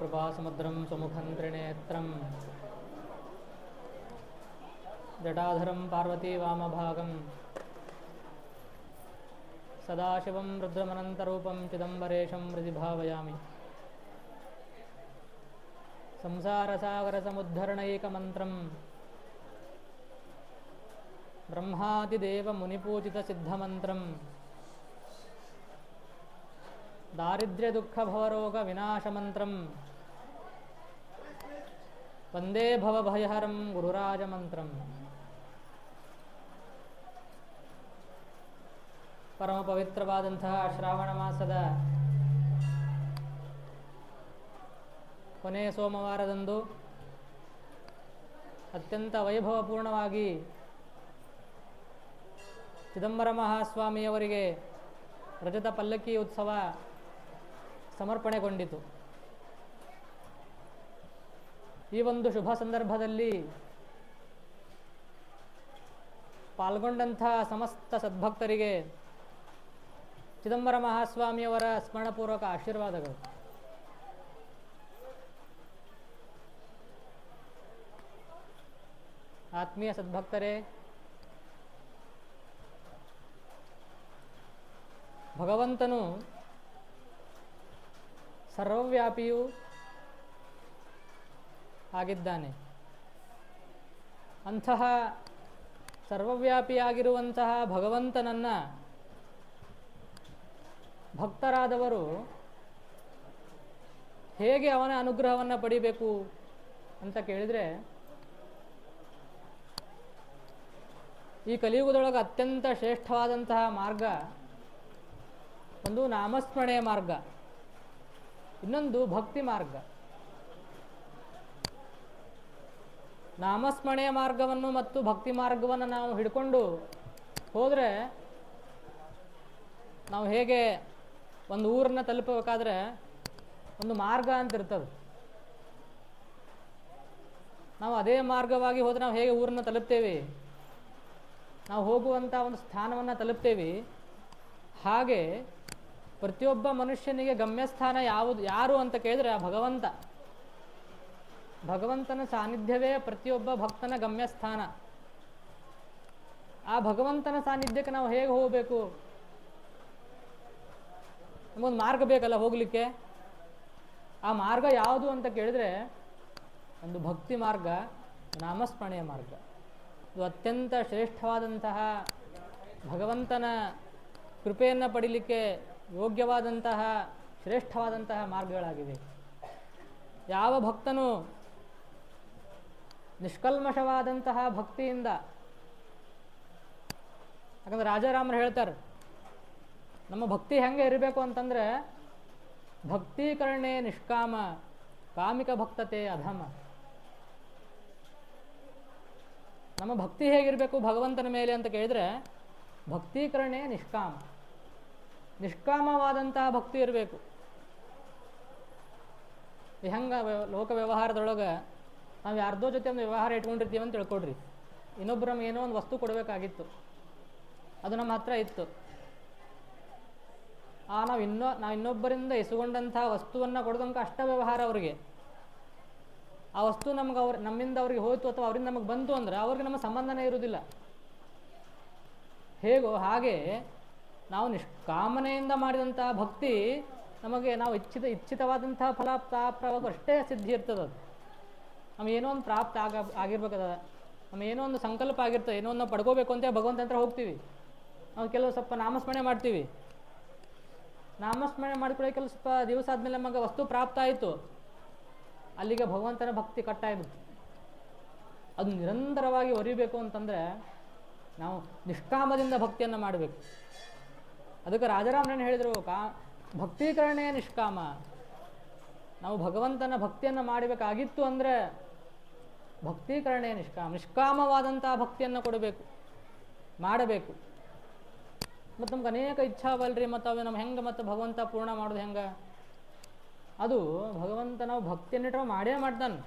ప్రభాసముద్రం సుముఖం త్రినేత్రం జటాధరం పార్వతీవామభాగం సదాశివం రుద్రమనంతరూపం చిదంబరేశం ప్రతిభావయామి సంసారసాగరసముద్ధరణైకమంత్రం బ్రహ్మాదిదేవమునిపూజితసిద్ధమంత్రం దారిద్ర్యదుఃఖభవరోగవినాశమంత్రం ವಂದೇ ಭವಭಯಹರಂ ಗುರುರಾಜಮಂತ್ರಂ ಪರಮ ಪವಿತ್ರವಾದಂತಹ ಶ್ರಾವಣ ಮಾಸದ ಕೊನೆಯ ಸೋಮವಾರದಂದು ಅತ್ಯಂತ ವೈಭವಪೂರ್ಣವಾಗಿ ಚಿದಂಬರ ಮಹಾಸ್ವಾಮಿಯವರಿಗೆ ರಜತ ಪಲ್ಲಕ್ಕಿ ಉತ್ಸವ ಸಮರ್ಪಣೆಗೊಂಡಿತು. ಈ ಒಂದು ಶುಭ ಸಂದರ್ಭದಲ್ಲಿ ಪಾಲ್ಗೊಂಡಂಥ ಸಮಸ್ತ ಸದ್ಭಕ್ತರಿಗೆ ಚಿದಂಬರ ಮಹಾಸ್ವಾಮಿಯವರ ಸ್ಮರಣಪೂರ್ವಕ ಆಶೀರ್ವಾದಗಳು. ಆತ್ಮೀಯ ಸದ್ಭಕ್ತರೇ, ಭಗವಂತನು ಸರ್ವವ್ಯಾಪಿಯೂ ಆಗಿದ್ದಾನೆ ಅಂತಹ ಸರ್ವವ್ಯಾಪಿಯಾಗಿರುವಂತಹ ಭಗವಂತನನ್ನು ಭಕ್ತರಾದವರು ಹೇಗೆ ಅವನ ಅನುಗ್ರಹವನ್ನು ಪಡಿಬೇಕು ಅಂತ ಕೇಳಿದರೆ, ಈ ಕಲಿಯುಗದೊಳಗೆ ಅತ್ಯಂತ ಶ್ರೇಷ್ಠವಾದಂತಹ ಮಾರ್ಗ ಒಂದು ನಾಮಸ್ಮರಣೆಯ ಮಾರ್ಗ, ಇನ್ನೊಂದು ಭಕ್ತಿ ಮಾರ್ಗ. ನಾಮಸ್ಮರಣೆಯ ಮಾರ್ಗವನ್ನು ಮತ್ತು ಭಕ್ತಿ ಮಾರ್ಗವನ್ನು ನಾವು ಹಿಡ್ಕೊಂಡು ಹೋದರೆ ನಾವು ಹೇಗೆ ಒಂದು ಊರನ್ನ ತಲುಪಬೇಕಾದ್ರೆ ಒಂದು ಮಾರ್ಗ ಅಂತ ಇರ್ತದೆ. ನಾವು ಅದೇ ಮಾರ್ಗವಾಗಿ ಹೋದರೆ ನಾವು ಹೇಗೆ ಊರನ್ನ ತಲುಪ್ತೇವೆ? ನಾವು ಹೋಗುವಂಥ ಒಂದು ಸ್ಥಾನವನ್ನು ತಲುಪ್ತೇವೆ. ಹಾಗೆ ಪ್ರತಿಯೊಬ್ಬ ಮನುಷ್ಯನಿಗೆ ಗಮ್ಯಸ್ಥಾನ ಯಾವುದು, ಯಾರು ಅಂತ ಕೇಳಿದ್ರೆ ಭಗವಂತ. ಭಗವಂತನ ಸಾನ್ನಿಧ್ಯವೇ ಪ್ರತಿಯೊಬ್ಬ ಭಕ್ತನ ಗಮ್ಯಸ್ಥಾನ. ಆ ಭಗವಂತನ ಸಾನ್ನಿಧ್ಯಕ್ಕೆ ನಾವು ಹೇಗೆ ಹೋಗಬೇಕು? ನಮಗೊಂದು ಮಾರ್ಗ ಬೇಕಲ್ಲ ಹೋಗಲಿಕ್ಕೆ? ಆ ಮಾರ್ಗ ಯಾವುದು ಅಂತ ಕೇಳಿದ್ರೆ ಒಂದು ಭಕ್ತಿ ಮಾರ್ಗ, ನಾಮಸ್ಮರಣೆಯ ಮಾರ್ಗ. ಇದು ಅತ್ಯಂತ ಶ್ರೇಷ್ಠವಾದಂತಹ ಭಗವಂತನ ಕೃಪೆಯನ್ನು ಪಡೀಲಿಕ್ಕೆ ಯೋಗ್ಯವಾದಂತಹ ಶ್ರೇಷ್ಠವಾದಂತಹ ಮಾರ್ಗಗಳಾಗಿವೆ. ಯಾವ ಭಕ್ತನು ನಿಷ್ಕಲ್ಮಶವಾದಂತಹ ಭಕ್ತಿಯಿಂದ. ಯಾಕಂದ್ರೆ ರಾಜಾರಾಮರು ಹೇಳ್ತಾರೆ, ನಮ್ಮ ಭಕ್ತಿ ಹೆಂಗೆ ಇರಬೇಕು ಅಂತಂದರೆ, ಭಕ್ತೀಕರಣೆ ನಿಷ್ಕಾಮ, ಕಾಮಿಕ ಭಕ್ತತೆ ಅಧಮ. ನಮ್ಮ ಭಕ್ತಿ ಹೇಗಿರಬೇಕು ಭಗವಂತನ ಮೇಲೆ ಅಂತ ಕೇಳಿದರೆ, ಭಕ್ತೀಕರಣೆ ನಿಷ್ಕಾಮ. ನಿಷ್ಕಾಮವಾದಂತಹ ಭಕ್ತಿ ಇರಬೇಕು. ಹೆಂಗೆ ಲೋಕ ವ್ಯವಹಾರದೊಳಗೆ ನಾವು ಯಾರ್ದೋ ಜೊತೆ ಒಂದು ವ್ಯವಹಾರ ಇಟ್ಕೊಂಡಿರ್ತೀವಿ ಅಂತ ತಿಳ್ಕೊಡ್ರಿ. ಇನ್ನೊಬ್ರು ನಮ್ಗೆ ಏನೋ ಒಂದು ವಸ್ತು ಕೊಡಬೇಕಾಗಿತ್ತು. ಅದು ನಮ್ಮ ಹತ್ರ ಇತ್ತು. ಆ, ನಾವು ಇನ್ನೊ, ನಾವು ಇನ್ನೊಬ್ಬರಿಂದ ಎಸಗೊಂಡಂಥ ವಸ್ತುವನ್ನು ಕೊಡೋದಂಕ ಅಷ್ಟ ವ್ಯವಹಾರ ಅವರಿಗೆ. ಆ ವಸ್ತು ನಮ್ಗೆ ಅವ್ರ, ನಮ್ಮಿಂದ ಅವ್ರಿಗೆ ಹೋಯ್ತು ಅಥವಾ ಅವರಿಂದ ನಮಗೆ ಬಂತು ಅಂದರೆ ಅವ್ರಿಗೆ ನಮ್ಮ ಸಂಬಂಧನೇ ಇರುವುದಿಲ್ಲ ಹೇಗೋ ಹಾಗೆ ನಾವು ನಿಷ್ಕಾಮನೆಯಿಂದ ಮಾಡಿದಂತಹ ಭಕ್ತಿ ನಮಗೆ ನಾವು ಇಚ್ಛಿತ, ಇಚ್ಛಿತವಾದಂತಹ ಫಲ ಪ್ರಾಪ್ತವಾಗ ಅಷ್ಟೇ ಸಿದ್ಧಿ ಇರ್ತದೆ ಅದು ನಮ್ಗೆ ಏನೋ ಒಂದು ಪ್ರಾಪ್ತ ಆಗ, ಆಗಿರ್ಬೇಕದ ನಮ್ಮ ಏನೋ ಒಂದು ಸಂಕಲ್ಪ ಆಗಿರ್ತದೆ. ಏನೋ ಒಂದು ಪಡ್ಕೋಬೇಕು ಅಂತ ಭಗವಂತ ಹತ್ರ ಹೋಗ್ತೀವಿ. ನಾವು ಕೆಲವು ಸ್ವಲ್ಪ ನಾಮಸ್ಮರಣೆ ಮಾಡ್ತೀವಿ. ನಾಮಸ್ಮರಣೆ ಮಾಡಿಕೊಳ್ಳಿ ಕೆಲವು ಸ್ವಲ್ಪ ದಿವಸ ಆದಮೇಲೆ ನಮಗೆ ವಸ್ತು ಪ್ರಾಪ್ತ ಆಯಿತು. ಅಲ್ಲಿಗೆ ಭಗವಂತನ ಭಕ್ತಿ ಕಟ್ಟಾಯಿತು ಅದು ನಿರಂತರವಾಗಿ ಒರಿಬೇಕು ಅಂತಂದರೆ ನಾವು ನಿಷ್ಕಾಮದಿಂದ ಭಕ್ತಿಯನ್ನು ಮಾಡಬೇಕು. ಅದಕ್ಕೆ ರಾಜಾರಾಮನ ಹೇಳಿದರು, ಕಾ ಭಕ್ತೀಕರಣೆಯ ನಿಷ್ಕಾಮ. ನಾವು ಭಗವಂತನ ಭಕ್ತಿಯನ್ನು ಮಾಡಬೇಕಾಗಿತ್ತು ಅಂದರೆ ಭಕ್ತೀಕರಣೆ ನಿಷ್ಕಾಮ ನಿಷ್ಕಾಮವಾದಂಥ ಭಕ್ತಿಯನ್ನು ಕೊಡಬೇಕು. ಮಾಡಬೇಕು. ಮತ್ತು ನಮ್ಗೆ ಅನೇಕ ಇಚ್ಛಾವಲ್ರಿ, ಮತ್ತು ಅವು ನಮ್ಮ ಹೆಂಗೆ ಮತ್ತು ಭಗವಂತ ಪೂರ್ಣ ಮಾಡೋದು ಹೆಂಗೆ? ಅದು ಭಗವಂತ ನಾವು ಭಕ್ತಿಯನ್ನಿಟ್ಟ ಮಾಡೇ ಮಾಡ್ತಾನೆ.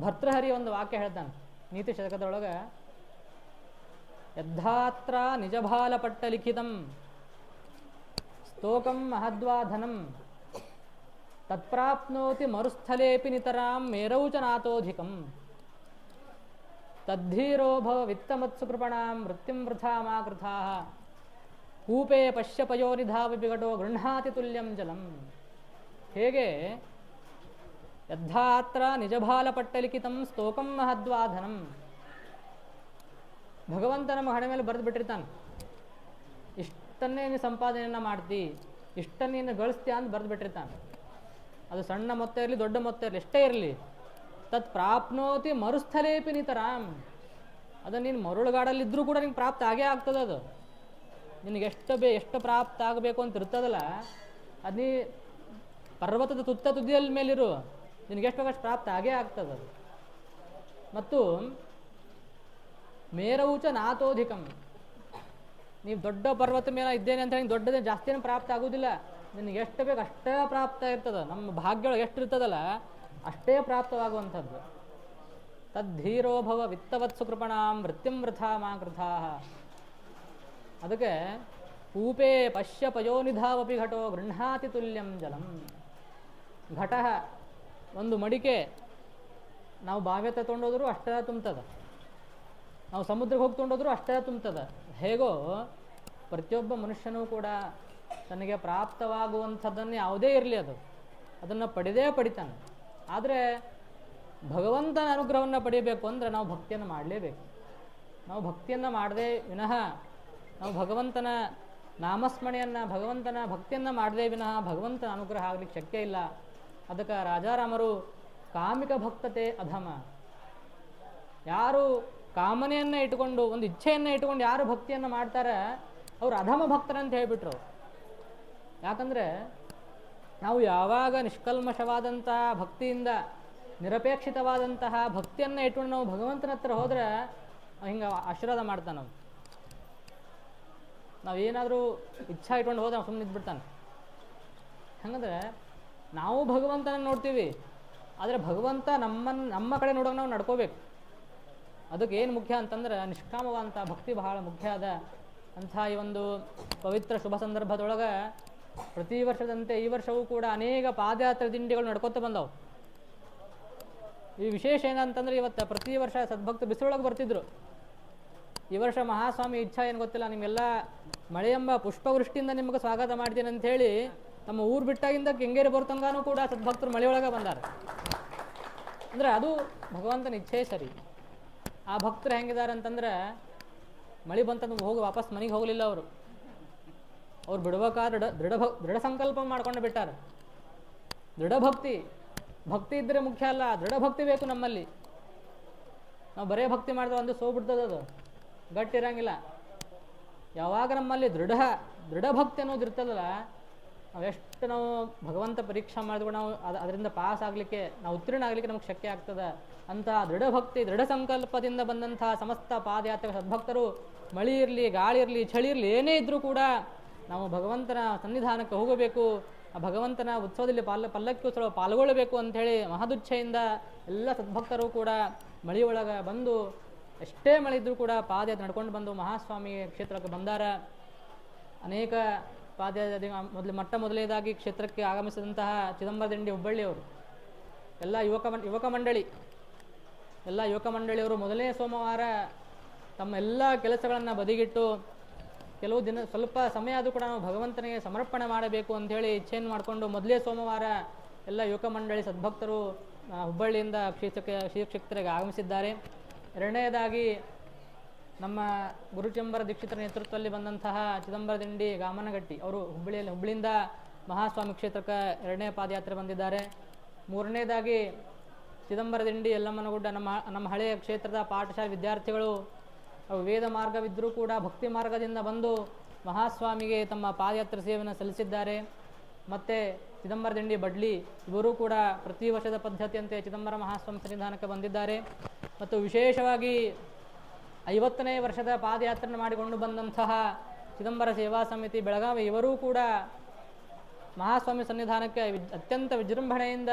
ಭರ್ತೃಹರಿ ಒಂದು ವಾಕ್ಯ ಹೇಳ್ತಾನೆ, ನೀತಿ ಶತಕದೊಳಗೆ, ಯದ್ಧಾತ್ರ ನಿಜಭಾಲಪಟ್ಟ ಲಿಖಿತಂ ಸ್ತೋಕಂ ಮಹದ್ವಾಧನಂ. ತತ್ಪ್ರಾಪ್ನೋತಿ ಮರುಸ್ಥಲೇಪಿ ನಿತರಾಂ ಮೇರೌ ಚ ನಾಥೋಧಿಕಂ ತದ್ಧೀರೋ ಭವ ವಿತ್ತಮತ್ಸುಕೃಪಣಾಂ ಮೃತ್ಯುಂ ವೃಥಾ ಮಾ ಕೃಥಾಃ ಕೂಪೇ ಪಶ್ಯ ಪಯೋನಿಧಾವಿ ಬಿಗಟೋ ಗೃಹಾತಿ ತುಲ್ಯಂ ಜಲಂ ಹೇಗೆ ಯದ್ಧಾತ್ರ ನಿಜಭಾಲಪಟ್ಟಲಿಖಿತಂ ಸ್ತೋಕಂ ಮಹದ್ವಾಧನಂ ಭಗವಂತ ನಮ್ಮ ಹಣೆ ಮೇಲೆ ಬರೆದು ಬಿಟ್ಟಿರ್ತಾನೆ ಇಷ್ಟನ್ನೇ ನೀನು ಸಂಪಾದನೆಯನ್ನು ಮಾಡ್ತಿ ಇಷ್ಟನ್ನೇ ನೀನು ಗಳಿಸ್ತೀಯ ಅಂತ ಬರೆದು ಬಿಟ್ಟಿರ್ತಾನೆ ಅದು ಸಣ್ಣ ಮೊತ್ತ ಇರಲಿ, ದೊಡ್ಡ ಮೊತ್ತ ಇರಲಿ, ಎಷ್ಟೇ ಇರಲಿ. ತತ್ ಪ್ರಾಪ್ನೋತಿ ಮರುಸ್ಥಲೇಪಿ ನಿತರಾಮ್ ಅದು ನೀನು ಮರುಳುಗಾಡಲ್ಲಿದ್ದರೂ ಕೂಡ ನಿಂಗೆ ಪ್ರಾಪ್ತ ಆಗೇ ಆಗ್ತದೆ ಅದು. ನಿನಗೆ ಎಷ್ಟು ಬೇ, ಎಷ್ಟು ಪ್ರಾಪ್ತ ಆಗಬೇಕು ಅಂತ ಇರ್ತದಲ್ಲ, ಅದು ನೀ ಪರ್ವತದ ತುತ್ತ ತುದಿಯಲ್ಲಿ ಮೇಲಿರು, ನಿನಗೆ ಎಷ್ಟು ಬೇಕಷ್ಟು ಪ್ರಾಪ್ತ ಆಗೇ ಆಗ್ತದೆ ಅದು. ಮತ್ತು ಮೇರವೂಚ ನಾತೋಧಿಕಂ. ನೀವು ದೊಡ್ಡ ಪರ್ವತ ಮೇಲೆ ಇದ್ದೇನೆ ಅಂತ ದೊಡ್ಡದೇ ಜಾಸ್ತಿನೇ ಪ್ರಾಪ್ತ ಆಗುವುದಿಲ್ಲ ನಿನಗೆ ಎಷ್ಟು ಬೇಕು ಅಷ್ಟೇ ಪ್ರಾಪ್ತ ಇರ್ತದೆ. ನಮ್ಮ ಭಾಗ್ಯೊಳಗೆ ಎಷ್ಟು ಇರ್ತದಲ್ಲ, ಅಷ್ಟೇ ಪ್ರಾಪ್ತವಾಗುವಂಥದ್ದು. ತದ್ಧೀರೋಭವ ಭವ ಸುಕೃಪಣಾಂ ವೃತ್ತಿಂ ವೃಥಾ ಮಾ ಕೃಥಾ ಅದಕ್ಕೆ ಕೂಪೇ ಪಶ್ಯ ಪಯೋನಿಧಾವಪಿ ಘಟೋ ಗೃಹಾತಿ ತುಲ್ಯಂ ಜಲಂ. ಘಟ, ಒಂದು ಮಡಿಕೆ ನಾವು ಬಾವ್ಯ ತೊಗೊಂಡೋದ್ರು ಅಷ್ಟೇ ತುಂಬ್ತದೆ. ನಾವು ಸಮುದ್ರಕ್ಕೆ ಹೋಗಿ ತೊಗೊಂಡೋದ್ರು ಅಷ್ಟೇ ತುಂಬ್ತದ. ಹೇಗೋ ಪ್ರತಿಯೊಬ್ಬ ಮನುಷ್ಯನೂ ಕೂಡ ತನಗೆ ಪ್ರಾಪ್ತವಾಗುವಂಥದ್ದನ್ನು ಯಾವುದೇ ಇರಲಿ ಅದು. ಅದನ್ನು ಪಡೆದೇ ಪಡಿತಾನೆ. ಆದರೆ ಭಗವಂತನ ಅನುಗ್ರಹವನ್ನು ಪಡೆಯಬೇಕು ಅಂದರೆ ನಾವು ಭಕ್ತಿಯನ್ನು ಮಾಡಲೇಬೇಕು. ನಾವು ಭಕ್ತಿಯನ್ನು ಮಾಡದೆ ವಿನಃ ನಾವು ಭಗವಂತನ ನಾಮಸ್ಮರಣೆಯನ್ನು, ಭಗವಂತನ ಭಕ್ತಿಯನ್ನು ಮಾಡದೆ ವಿನಃ ಭಗವಂತನ ಅನುಗ್ರಹ ಆಗಲಿಕ್ಕೆ ಶಕ್ಯ ಇಲ್ಲ. ಅದಕ್ಕೆ ರಾಜಾರಾಮರು ಕಾಮಿಕ ಭಕ್ತತೆ ಅಧಮ. ಯಾರು ಕಾಮನೆಯನ್ನು ಇಟ್ಕೊಂಡು ಒಂದು ಇಚ್ಛೆಯನ್ನು ಇಟ್ಕೊಂಡು ಯಾರು ಭಕ್ತಿಯನ್ನು ಮಾಡ್ತಾರೆ, ಅವರು ಅಧಮ ಭಕ್ತರಂತ ಹೇಳ್ಬಿಟ್ರು. ಯಾಕಂದರೆ ನಾವು ಯಾವಾಗ ನಿಷ್ಕಲ್ಮಶವಾದಂತಹ ಭಕ್ತಿಯಿಂದ ನಿರಪೇಕ್ಷಿತವಾದಂತಹ ಭಕ್ತಿಯನ್ನು ಇಟ್ಕೊಂಡು ನಾವು ಭಗವಂತನ ಹತ್ರ ಹೋದರೆ ಹಿಂಗೆ ಆಶೀರ್ವಾದ ಮಾಡ್ತಾನೆ ನಾವು ಏನಾದರೂ ಇಚ್ಛಾ ಇಟ್ಕೊಂಡು ಹೋದ್ರೆ ಸುಮ್ಮನೆ ಇದ್ಬಿಡ್ತಾನೆ ಹಂಗಂದ್ರೆ ನಾವು ಭಗವಂತನ ನೋಡ್ತೀವಿ, ಆದರೆ ಭಗವಂತ ನಮ್ಮನ್ನು ನಮ್ಮ ಕಡೆ ನೋಡೋಕೆ ನಾವು ನಡ್ಕೋಬೇಕು. ಅದಕ್ಕೆ ಏನು ಮುಖ್ಯ ಅಂತಂದ್ರೆ ನಿಷ್ಕಾಮವಾದಂಥ ಭಕ್ತಿ ಬಹಳ ಮುಖ್ಯ ಅದ. ಅಂಥ ಈ ಒಂದು ಪವಿತ್ರ ಶುಭ ಸಂದರ್ಭದೊಳಗೆ ಪ್ರತಿ ವರ್ಷದಂತೆ ಈ ವರ್ಷವೂ ಕೂಡ ಅನೇಕ ಪಾದಯಾತ್ರೆ ದಿಂಡಿಗಳು ನಡ್ಕೊತ ಬಂದವು. ಈ ವಿಶೇಷ ಏನಂತಂದ್ರೆ ಇವತ್ತು ಪ್ರತಿ ವರ್ಷ ಸದ್ಭಕ್ತ ಬಿಸಿಲೊಳಗೆ ಬರ್ತಿದ್ರು. ಈ ವರ್ಷ ಮಹಾಸ್ವಾಮಿ ಇಚ್ಛಾ ಏನು ಗೊತ್ತಿಲ್ಲ, ನಿಮಗೆಲ್ಲ ಮಳೆ ಎಂಬ ಪುಷ್ಪವೃಷ್ಟಿಯಿಂದ ನಿಮಗೆ ಸ್ವಾಗತ ಮಾಡ್ತೀನಿ ಅಂತ ಹೇಳಿ ತಮ್ಮ ಊರು ಬಿಟ್ಟಾಗಿಂದ ಕೆಂಗೇರಿ ಬರ್ತಂಗಾನೂ ಕೂಡ ಸದ್ಭಕ್ತರು ಮಳೆಯೊಳಗೆ ಬಂದಾರೆ. ಅಂದ್ರೆ ಅದು ಭಗವಂತನ ಇಚ್ಛೆ ಸರಿ. ಆ ಭಕ್ತರು ಹೆಂಗಿದ್ದಾರೆ ಅಂತಂದ್ರೆ ಮಳೆ ಬಂತಂದ್ರೆ ಹೋಗಿ ವಾಪಸ್ ಮನೆಗೆ ಹೋಗಲಿಲ್ಲ ಅವರು. ಅವ್ರು ಬಿಡ್ಬೇಕಾದ್ರೆ ದೃಢ ದೃಢ ಭಕ್ ದೃಢ ಸಂಕಲ್ಪ ಮಾಡ್ಕೊಂಡು ಬಿಟ್ಟಾರೆ. ದೃಢ ಭಕ್ತಿ. ಭಕ್ತಿ ಇದ್ದರೆ ಮುಖ್ಯ ಅಲ್ಲ. ದೃಢ ಭಕ್ತಿ ಬೇಕು ನಮ್ಮಲ್ಲಿ. ನಾವು ಬರೇ ಭಕ್ತಿ ಮಾಡಿದ್ರೆ ಒಂದು ಸೋಗ್ಬಿಡ್ತದೆ ಅದು. ಗಟ್ಟಿ ಇರಂಗಿಲ್ಲ. ಯಾವಾಗ ನಮ್ಮಲ್ಲಿ ದೃಢ ದೃಢ ಭಕ್ತಿ ಅನ್ನೋದು ಇರ್ತದಲ್ಲ ನಾವು ಎಷ್ಟು ನಾವು ಭಗವಂತ ಪರೀಕ್ಷೆ ಮಾಡಿದ್ರು ನಾವು ಅದು ಅದರಿಂದ ಪಾಸ್ ಆಗಲಿಕ್ಕೆ, ನಾವು ಉತ್ತೀರ್ಣ ಆಗಲಿಕ್ಕೆ ನಮಗೆ ಶಕ್ಯ ಆಗ್ತದೆ. ಅಂತ ದೃಢ ಭಕ್ತಿ, ದೃಢ ಸಂಕಲ್ಪದಿಂದ ಬಂದಂತಹ ಸಮಸ್ತ ಪಾದಯಾತ್ರೆ ಸದ್ಭಕ್ತರು ಮಳಿ ಇರಲಿ, ಗಾಳಿ ಇರಲಿ, ಚಳಿ ಇರಲಿ ಏನೇ ಇದ್ದರೂ ಕೂಡ ನಾವು ಭಗವಂತನ ಸನ್ನಿಧಾನಕ್ಕೆ ಹೋಗಬೇಕು, ಆ ಭಗವಂತನ ಉತ್ಸವದಲ್ಲಿ ಪಾಲ್, ಪಲ್ಲಕ್ಕಿ ಉತ್ಸವ ಪಾಲ್ಗೊಳ್ಳಬೇಕು ಅಂಥೇಳಿ ಮಹದುಚ್ಛೆಯಿಂದ ಎಲ್ಲ ಸದ್ಭಕ್ತರು ಕೂಡ ಮಳೆಯೊಳಗೆ ಬಂದು, ಎಷ್ಟೇ ಮಳೆ ಇದ್ದರೂ ಕೂಡ ಪಾದಯಾತ್ರೆ ನಡ್ಕೊಂಡು ಬಂದು ಮಹಾಸ್ವಾಮಿ ಕ್ಷೇತ್ರಕ್ಕೆ ಬಂದಾರ. ಅನೇಕ ಪಾದಯಾತ್ರೆ ಮೊದಲು, ಮೊಟ್ಟ ಮೊದಲನೇದಾಗಿ ಕ್ಷೇತ್ರಕ್ಕೆ ಆಗಮಿಸಿದಂತಹ ಚಿದಂಬರದಿಂಡಿ ಹುಬ್ಬಳ್ಳಿಯವರು ಎಲ್ಲ ಯುವಕ ಯುವಕ ಮಂಡಳಿ, ಎಲ್ಲ ಯುವಕ ಮಂಡಳಿಯವರು ಮೊದಲನೇ ಸೋಮವಾರ ತಮ್ಮ ಎಲ್ಲ ಕೆಲಸಗಳನ್ನು ಬದಿಗಿಟ್ಟು ಕೆಲವು ದಿನ ಸ್ವಲ್ಪ ಸಮಯ ಆದರೂ ಕೂಡ ನಾವು ಭಗವಂತನಿಗೆ ಸಮರ್ಪಣೆ ಮಾಡಬೇಕು ಅಂಥೇಳಿ ಇಚ್ಛೆಯನ್ನು ಮಾಡಿಕೊಂಡು ಮೊದಲೇ ಸೋಮವಾರ ಎಲ್ಲ ಯುವಕ ಮಂಡಳಿ ಸದ್ಭಕ್ತರು ಹುಬ್ಬಳ್ಳಿಯಿಂದ ಕ್ಷೇತ್ರಕ್ಕೆ ಕ್ಷೇತ್ರಕ್ಕೆ ಆಗಮಿಸಿದ್ದಾರೆ. ಎರಡನೇದಾಗಿ ನಮ್ಮ ಗುರುಚಂಬರ ದೀಕ್ಷಿತರ ನೇತೃತ್ವದಲ್ಲಿ ಬಂದಂತಹ ಚಿದಂಬರ ದಿಂಡಿ ಗಾಮನಗಟ್ಟಿ ಅವರು ಹುಬ್ಬಳ್ಳಿಯಲ್ಲಿ, ಹುಬ್ಬಳ್ಳಿಯಿಂದ ಮಹಾಸ್ವಾಮಿ ಕ್ಷೇತ್ರಕ್ಕೆ ಎರಡನೇ ಪಾದಯಾತ್ರೆ ಬಂದಿದ್ದಾರೆ. ಮೂರನೇದಾಗಿ ಚಿದಂಬರ ದಿಂಡಿ ಯಲ್ಲಮ್ಮನಗುಡ್ಡ, ನಮ್ಮ ನಮ್ಮ ಹಳೆಯ ಕ್ಷೇತ್ರದ ಪಾಠಶಾಲೆ ವಿದ್ಯಾರ್ಥಿಗಳು ವೇದ ಮಾರ್ಗವಿದ್ದರೂ ಕೂಡ ಭಕ್ತಿ ಮಾರ್ಗದಿಂದ ಬಂದು ಮಹಾಸ್ವಾಮಿಗೆ ತಮ್ಮ ಪಾದಯಾತ್ರೆ ಸೇವೆಯನ್ನು ಸಲ್ಲಿಸಿದ್ದಾರೆ. ಮತ್ತು ಚಿದಂಬರ ದಿಂಡಿ ಬಡ್ಲಿ, ಇವರು ಕೂಡ ಪ್ರತಿ ವರ್ಷದ ಪದ್ಧತಿಯಂತೆ ಚಿದಂಬರ ಮಹಾಸ್ವಾಮಿ ಸನ್ನಿಧಾನಕ್ಕೆ ಬಂದಿದ್ದಾರೆ. ಮತ್ತು ವಿಶೇಷವಾಗಿ ಐವತ್ತನೇ ವರ್ಷದ ಪಾದಯಾತ್ರೆ ಮಾಡಿಕೊಂಡು ಬಂದಂತಹ ಚಿದಂಬರ ಸೇವಾ ಸಮಿತಿ ಬೆಳಗಾವಿ, ಇವರೂ ಕೂಡ ಮಹಾಸ್ವಾಮಿ ಸನ್ನಿಧಾನಕ್ಕೆ ಅತ್ಯಂತ ವಿಜೃಂಭಣೆಯಿಂದ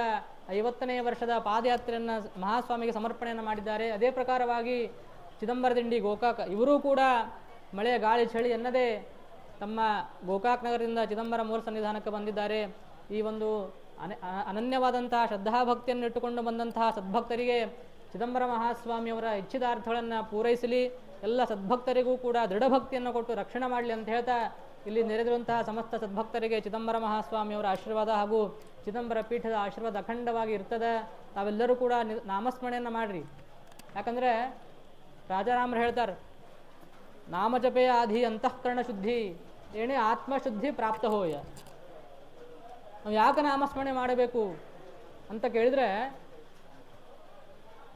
ಐವತ್ತನೇ ವರ್ಷದ ಪಾದಯಾತ್ರೆಯನ್ನು ಮಹಾಸ್ವಾಮಿಗೆ ಸಮರ್ಪಣೆಯನ್ನು ಮಾಡಿದ್ದಾರೆ. ಅದೇ ಪ್ರಕಾರವಾಗಿ ಚಿದಂಬರದಿಂಡಿ ಗೋಕಾಕ. ಇವರೂ ಕೂಡ ಮಳೆಯ ಗಾಳಿ ಚಳಿ ಎನ್ನದೇ ತಮ್ಮ ಗೋಕಾಕ್ ನಗರದಿಂದ ಚಿದಂಬರ ಮೂಲ ಸನ್ನಿಧಾನಕ್ಕೆ ಬಂದಿದ್ದಾರೆ. ಈ ಒಂದು ಅನ ಅನನ್ಯವಾದಂತಹ ಶ್ರದ್ಧಾಭಕ್ತಿಯನ್ನು ಇಟ್ಟುಕೊಂಡು ಬಂದಂತಹ ಸದ್ಭಕ್ತರಿಗೆ ಚಿದಂಬರ ಮಹಾಸ್ವಾಮಿಯವರ ಇಚ್ಛಿತಾರ್ಥಗಳನ್ನು ಪೂರೈಸಲಿ. ಎಲ್ಲ ಸದ್ಭಕ್ತರಿಗೂ ಕೂಡ ದೃಢಭಕ್ತಿಯನ್ನು ಕೊಟ್ಟು ರಕ್ಷಣೆ ಮಾಡಲಿ ಅಂತ ಹೇಳ್ತಾ ಇಲ್ಲಿ ನೆರೆದಿರುವಂತಹ ಸಮಸ್ತ ಸದ್ಭಕ್ತರಿಗೆ ಚಿದಂಬರ ಮಹಾಸ್ವಾಮಿಯವರ ಆಶೀರ್ವಾದ ಹಾಗೂ ಚಿದಂಬರ ಪೀಠದ ಆಶೀರ್ವಾದ ಅಖಂಡವಾಗಿ ಇರ್ತದೆ. ತಾವೆಲ್ಲರೂ ಕೂಡ ನಾಮಸ್ಮರಣೆಯನ್ನು ಮಾಡಿರಿ. ಯಾಕಂದರೆ ರಾಜಾರಾಮರು ಹೇಳ್ತಾರೆ, ನಾಮಜಪೆಯ ಆಧಿ ಅಂತಃಕರಣ ಶುದ್ಧಿ, ಏನೇ ಆತ್ಮಶುದ್ಧಿ ಪ್ರಾಪ್ತ ಹೋಯ. ನಾವು ಯಾಕೆ ನಾಮಸ್ಮರಣೆ ಮಾಡಬೇಕು ಅಂತ ಕೇಳಿದರೆ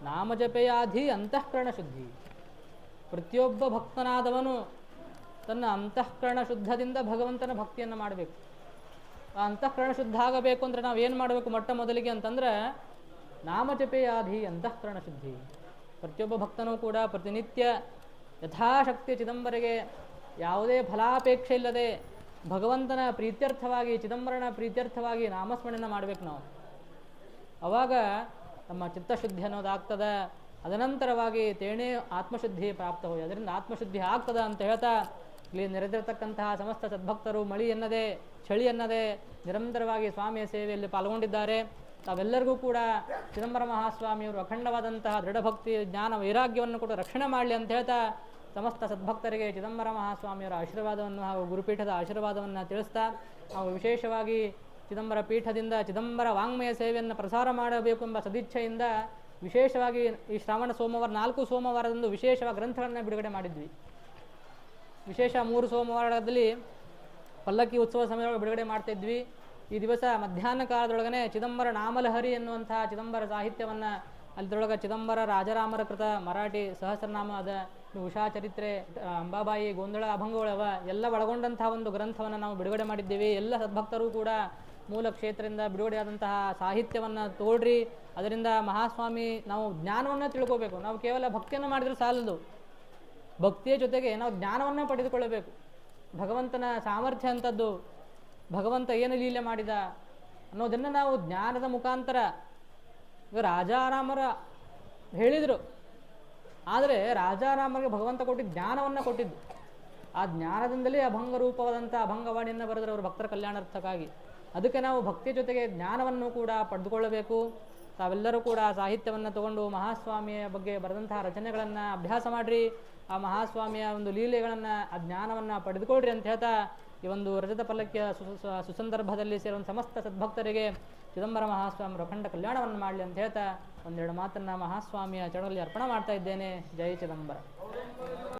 ನಾಮಜಪೆಯಾಧಿ ಅಂತಃಕರಣ ಶುದ್ಧಿ. ಪ್ರತಿಯೊಬ್ಬ ಭಕ್ತನಾದವನು ತನ್ನ ಅಂತಃಕರಣ ಶುದ್ಧದಿಂದ ಭಗವಂತನ ಭಕ್ತಿಯನ್ನು ಮಾಡಬೇಕು. ಆ ಅಂತಃಕರಣ ಶುದ್ಧ ಆಗಬೇಕು ಅಂದರೆ ನಾವು ಏನು ಮಾಡಬೇಕು ಮೊಟ್ಟ ಮೊದಲಿಗೆ ಅಂತಂದರೆ ನಾಮಜಪೆಯಾಧಿ ಅಂತಃಕರಣ ಶುದ್ಧಿ. ಪ್ರತಿಯೊಬ್ಬ ಭಕ್ತನೂ ಕೂಡ ಪ್ರತಿನಿತ್ಯ ಯಥಾಶಕ್ತಿ ಚಿದಂಬರಿಗೆ ಯಾವುದೇ ಫಲಾಪೇಕ್ಷೆ ಇಲ್ಲದೆ ಭಗವಂತನ ಪ್ರೀತ್ಯರ್ಥವಾಗಿ, ಚಿದಂಬರನ ಪ್ರೀತ್ಯರ್ಥವಾಗಿ ನಾಮಸ್ಮರಣೆಯನ್ನು ಮಾಡಬೇಕು ನಾವು. ಅವಾಗ ನಮ್ಮ ಚಿತ್ತಶುದ್ಧಿ ಅನ್ನೋದಾಗ್ತದೆ, ಅದನಂತರವಾಗಿ ತೇಣೇ ಆತ್ಮಶುದ್ಧಿ ಪ್ರಾಪ್ತ ಹೋಗಿ, ಅದರಿಂದ ಆತ್ಮಶುದ್ಧಿ ಆಗ್ತದೆ ಅಂತ ಹೇಳ್ತಾ ಇಲ್ಲಿ ನೆರೆದಿರತಕ್ಕಂತಹ ಸಮಸ್ತ ಸದ್ಭಕ್ತರು ಮಳಿ ಎನ್ನದೆ, ಚಳಿ ಎನ್ನದೆ ನಿರಂತರವಾಗಿ ಸ್ವಾಮಿಯ ಸೇವೆಯಲ್ಲಿ ಪಾಲ್ಗೊಂಡಿದ್ದಾರೆ. ತಾವೆಲ್ಲರಿಗೂ ಕೂಡ ಚಿದಂಬರ ಮಹಾಸ್ವಾಮಿಯವರು ಅಖಂಡವಾದಂತಹ ದೃಢಭಕ್ತಿ, ಜ್ಞಾನ, ವೈರಾಗ್ಯವನ್ನು ಕೂಡ ರಕ್ಷಣೆ ಮಾಡಲಿ ಅಂತ ಹೇಳ್ತಾ ಸಮಸ್ತ ಸದ್ಭಕ್ತರಿಗೆ ಚಿದಂಬರ ಮಹಾಸ್ವಾಮಿಯವರ ಆಶೀರ್ವಾದವನ್ನು ಹಾಗೂ ಗುರುಪೀಠದ ಆಶೀರ್ವಾದವನ್ನು ತಿಳಿಸ್ತಾ ನಾವು ವಿಶೇಷವಾಗಿ ಚಿದಂಬರ ಪೀಠದಿಂದ ಚಿದಂಬರ ವಾಂಗ್ಮಯ ಸೇವೆಯನ್ನು ಪ್ರಸಾರ ಮಾಡಬೇಕು ಎಂಬ ಸದಿಚ್ಛೆಯಿಂದ ವಿಶೇಷವಾಗಿ ಈ ಶ್ರಾವಣ ಸೋಮವಾರ, ನಾಲ್ಕು ಸೋಮವಾರದಂದು ವಿಶೇಷವಾಗಿ ಗ್ರಂಥಗಳನ್ನು ಬಿಡುಗಡೆ ಮಾಡಿದ್ವಿ. ವಿಶೇಷ ಮೂರು ಸೋಮವಾರದಲ್ಲಿ ಪಲ್ಲಕ್ಕಿ ಉತ್ಸವ ಸಮಯವಾಗಿ ಬಿಡುಗಡೆ ಮಾಡ್ತಾ ಇದ್ವಿ. ಈ ದಿವಸ ಮಧ್ಯಾಹ್ನ ಕಾಲದೊಳಗನೆ ಚಿದಂಬರ ನಾಮಲಹರಿ ಎನ್ನುವಂತಹ ಚಿದಂಬರ ಸಾಹಿತ್ಯವನ್ನು ಅಲ್ಲಿದೊಳಗೆ ಚಿದಂಬರ ರಾಜರಾಮರ ಕೃತ ಮರಾಠಿ ಸಹಸ್ರನಾಮ ಅದ ಉಷಾ ಚರಿತ್ರೆ ಅಂಬಾಬಾಯಿ, ಗೊಂದಳ ಅಭಂಗಗಳವ ಎಲ್ಲ ಒಳಗೊಂಡಂತಹ ಒಂದು ಗ್ರಂಥವನ್ನು ನಾವು ಬಿಡುಗಡೆ ಮಾಡಿದ್ದೀವಿ. ಎಲ್ಲ ಸದ್ಭಕ್ತರು ಕೂಡ ಮೂಲ ಕ್ಷೇತ್ರದಿಂದ ಬಿಡುಗಡೆಯಾದಂತಹ ಸಾಹಿತ್ಯವನ್ನು ತೋಡ್ರಿ. ಅದರಿಂದ ಮಹಾಸ್ವಾಮಿ, ನಾವು ಜ್ಞಾನವನ್ನು ತಿಳ್ಕೋಬೇಕು. ನಾವು ಕೇವಲ ಭಕ್ತಿಯನ್ನು ಮಾಡಿದ್ರೆ ಸಾಲದು. ಭಕ್ತಿಯ ಜೊತೆಗೆ ನಾವು ಜ್ಞಾನವನ್ನು ಪಡೆದುಕೊಳ್ಳಬೇಕು. ಭಗವಂತನ ಸಾಮರ್ಥ್ಯ ಅಂಥದ್ದು ಭಗವಂತ ಏನು ಲೀಲೆ ಮಾಡಿದ ಅನ್ನೋದನ್ನು ನಾವು ಜ್ಞಾನದ ಮುಖಾಂತರ ರಾಜಾರಾಮರ ಹೇಳಿದರು. ಆದರೆ ರಾಜಾರಾಮರಿಗೆ ಭಗವಂತ ಕೊಟ್ಟಿದ್ದ ಜ್ಞಾನವನ್ನು ಕೊಟ್ಟಿದ್ದು. ಆ ಜ್ಞಾನದಿಂದಲೇ ಅಭಂಗ ರೂಪವಾದಂಥ ಅಭಂಗವಾಣಿಯನ್ನು ಬರೆದರು ಅವರು ಭಕ್ತರ ಕಲ್ಯಾಣಾರ್ಥಕ್ಕಾಗಿ. ಅದಕ್ಕೆ ನಾವು ಭಕ್ತಿ ಜೊತೆಗೆ ಜ್ಞಾನವನ್ನು ಕೂಡ ಪಡೆದುಕೊಳ್ಳಬೇಕು. ತಾವೆಲ್ಲರೂ ಕೂಡ ಸಾಹಿತ್ಯವನ್ನು ತಗೊಂಡು ಮಹಾಸ್ವಾಮಿಯ ಬಗ್ಗೆ ಬರೆದಂತಹ ರಚನೆಗಳನ್ನು ಅಭ್ಯಾಸ ಮಾಡಿರಿ. ಆ ಮಹಾಸ್ವಾಮಿಯ ಒಂದು ಲೀಲೆಗಳನ್ನು, ಆ ಜ್ಞಾನವನ್ನು ಪಡೆದುಕೊಳ್ಳ್ರಿ ಅಂತ ಹೇಳ್ತಾ ಈ ಒಂದು ರಜತ ಸು- ಸುಸಂದರ್ಭದಲ್ಲಿ ಸೇರುವ ಸಮಸ್ತ ಸದ್ಭಕ್ತರಿಗೆ ಚಿದಂಬರ ಮಹಾಸ್ವಾಮಿ ಅಖಂಡ ಕಲ್ಯಾಣವನ್ನು ಮಾಡಲಿ ಅಂತ ಹೇಳ್ತಾ ಒಂದೆರಡು ಮಾತನ್ನು ಮಹಾಸ್ವಾಮಿಯ ಚಳವಳಿ ಅರ್ಪಣೆ ಮಾಡ್ತಾ ಇದ್ದೇನೆ. ಜೈ ಚಿದಂಬರ.